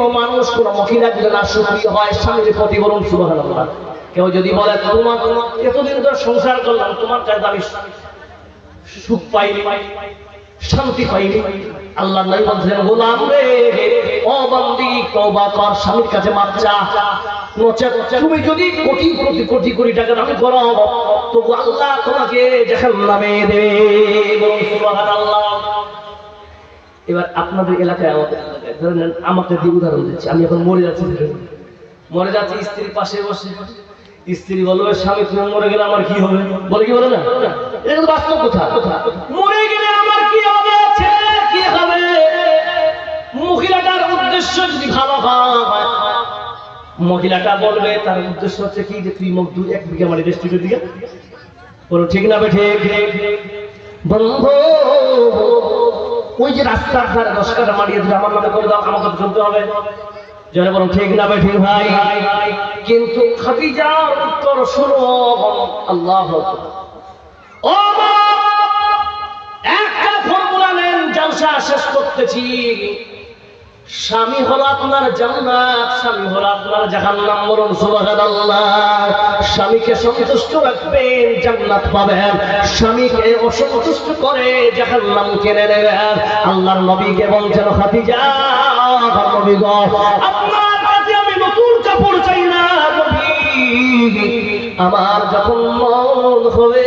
কোনো মানুষ কোনো মহিলা যদি না সুখী হয়, স্বামীর প্রতি বলুন সুবহানাল্লাহ। কেউ যদি বলে, তোমার এতদিন ধরে সংসার করলাম, তোমার কাছে আমি সুখ পাইনি, শান্তি পাইনি। আল্লাহ নাই বলছেন গোলাম রে, ও বান্দি, তওবা কর, স্বামীর কাছে মাপ চা। তুমি যদি কোটি কোটি কোটি কোটি টাকা দাবি করো, তবু আল্লাহ তোমাকে জাহান্নামে দেবে। সুবহানাল্লাহ। এবার আপনাদের এলাকায় আমাদের এলাকায় ধরে নেন, আমাকে দিয়ে উদাহরণ দিচ্ছি। আমি এখন মরে যাচ্ছি মরে যাচ্ছি স্ত্রীর পাশে বসে। স্ত্রী বলবে স্বামী, তুমি মরে গেলে আমার কি হবে? বলে কি বলে না? এটা বাস্তব কথা। মরে গেলে আমার কি হবে? কি হবে? মহিলাটার উদ্দেশ্য যদি ভালো হয়, মহিলাটা বলবে, তার উদ্দেশ্য হচ্ছে কি যে, তুই মুখ দুই এক বিঘা মারি রেস্টুরেন্টের দিকে বলো, ঠিক না বেঠে বন্ধু ওই যে রাস্তার ধারে দশ কাটা মারিয়ে দিলে আমার নামে করে দাও, আমাকে চলতে হবে। যারা বলো ঠিক না ঠিক ভাই? কিন্তু খাদিজার উত্তর শুনো আল্লাহ ও একটা ফর্মুলা নেন, জলসা শেষ করতেছি। স্বামী হলো আপনার জান্নাত, স্বামী হলো আপনার জাহান্নাম মরণ সুবহানাল্লাহ। স্বামীকে সন্তুষ্ট রাখবেন, জান্নাত পাবেন। স্বামীকে অসন্তুষ্ট করে জাহান্নাম কেনে নেবেন। আল্লাহর নবীকে বলছেন, খাদিজা নবী গো, আপনার কাছে আমি নতুন কাপড় চাই না, নবী। আমার যখন মন হবে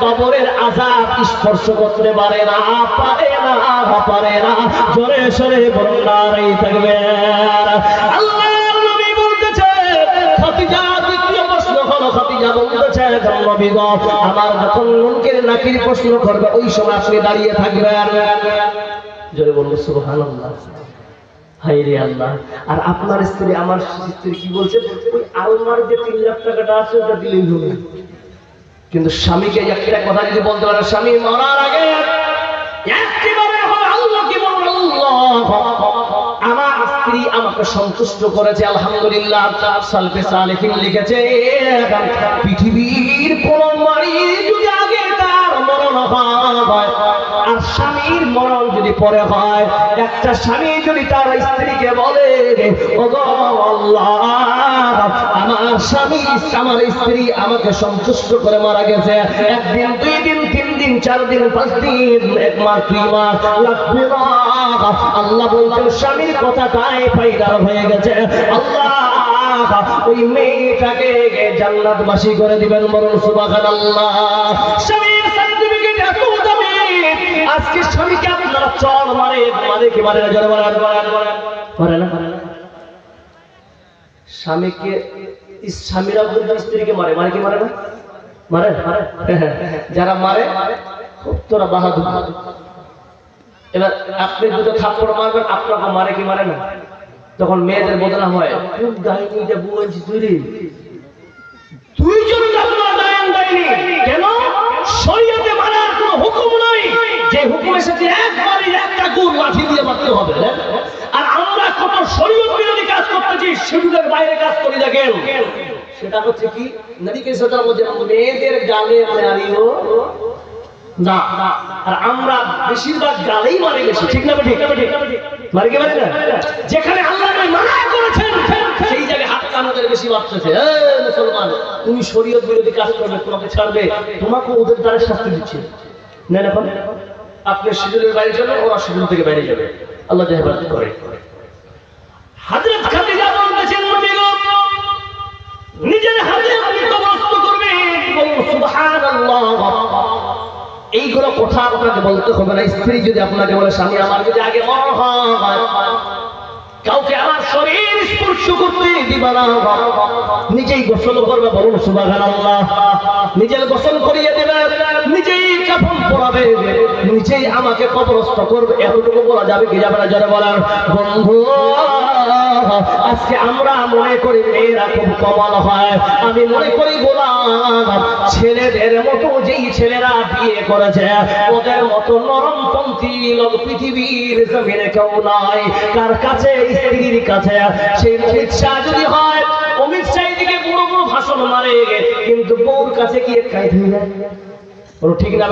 কবরের স্পর্শ করতে পারে না পারে না পারে না। জোরে সরে থাকবে। আমার যখন মুনকের নাকির প্রশ্ন করবে, ওই সময় আপনি দাঁড়িয়ে থাকবেন। জোরে বলব সুবহানাল্লাহ। আর আপনার স্ত্রী, আমার স্ত্রী কি বলছে? ওই আলমার যে তিন লাখ টাকাটা আছে, ওটা দিলেই হবে। কিন্তু স্বামীকে একটা কথা যদি বলতে পারে, স্বামী মরার আগে আমার স্ত্রী আমাকে সন্তুষ্ট করেছে, আলহামদুলিল্লাহ। লিখেছে, পৃথিবীর কোন মারি যদি স্বামীর মরণ যদি পরে হয়, একটা স্বামী যদি তার স্ত্রীকে বলে আল্লাহ, আমার স্বামী, আমার স্ত্রী আমাকে সন্তুষ্ট করে মারা গেছে। একদিন, দুই দিন, তিন দিন, চার দিন, পাঁচ দিন, এক মাস, দুই মাস লাগবে আল্লাহ বলছেন, স্বামীর কথাটাই ফাইদার হয়ে গেছে। আল্লাহ, ওই মেয়েটাকে জান্নাতবাসী করে দিবেন বরং স্বামীর সার্টিফিকেট এত দামি আজকে স্বামীকে আপনারা চল মারে মারে কি মারে না জোরে মারে না? স্বামীকে স্বামীরা কিন্তু স্ত্রীকে মারে মারে কি মারে না? মারে মারে। যারা মারে তোরা বাহাদুর। এবার আপনি দুটো থাপ্পড় মারবেন, আপনাকে মারে কি মারে না? তখন মেয়েদের বদনা হয় খুব ডাইনি যে বুয়েছি তুই রে? দুইজন মারতে হবে। আর আমরা কত শরীয়ত বিরোধী কাজ করতেছি সেগুলোর বাইরে কাজ করি দেখেন সেটা হচ্ছে কি? নদীকে সেটার মধ্যে মেয়েদের গালে মারিও না আর আমরা বেশিরভাগ গালেই ঠিক না ঠিক না যেখানে আল্লাহ মানা করেছেন, সেই জায়গায় হাত কানাদের বেশি মারতেছে মুসলমান, তুমি শরীয়ত বিরোধী কাজ করবে, তোমাকে ছাড়বে তোমাকে ওদের দ্বারা শাস্তি দিচ্ছে। না আপনি শিডিউলের বাইরে যাবেন ওরা শিডিউল থেকে বাইরে যাবে। আল্লাহ হেফাজত করে। এইগুলো কথা আপনাকে বলতে হবে না। স্ত্রী যদি আপনাকে বলে, স্বামী আমার যদি আগে কাউকে আমার শরীর স্পর্শ করতে দিবা না। নিজেই গোসল করবে, বলুন, সুবহানাল্লাহ। নিজের গোসল করিয়ে দেবে নিজেই আমাকে কবরস্থ করবে। এতটুকু বলা যাবে কি যাবে না? যারা বলার বন্ধু, আজকে আমরা মনে করি মেয়েরা খুব কমাল হয়। আমি মনে করি গোলাম। ছেলেদের মতো যেই ছেলেরা বিয়ে করেছে, ওদের মতো নরমপন্থী লোক পৃথিবীর জমিনে কেউ নাই। কার কাছে? স্ত্রীর কাছে। সেই শাহ যদি হয়, অমিত শাহ দিকে বড় বড় ভাষণ মারে। কিন্তু বউর কাছে গিয়ে বলো, ঠিক না?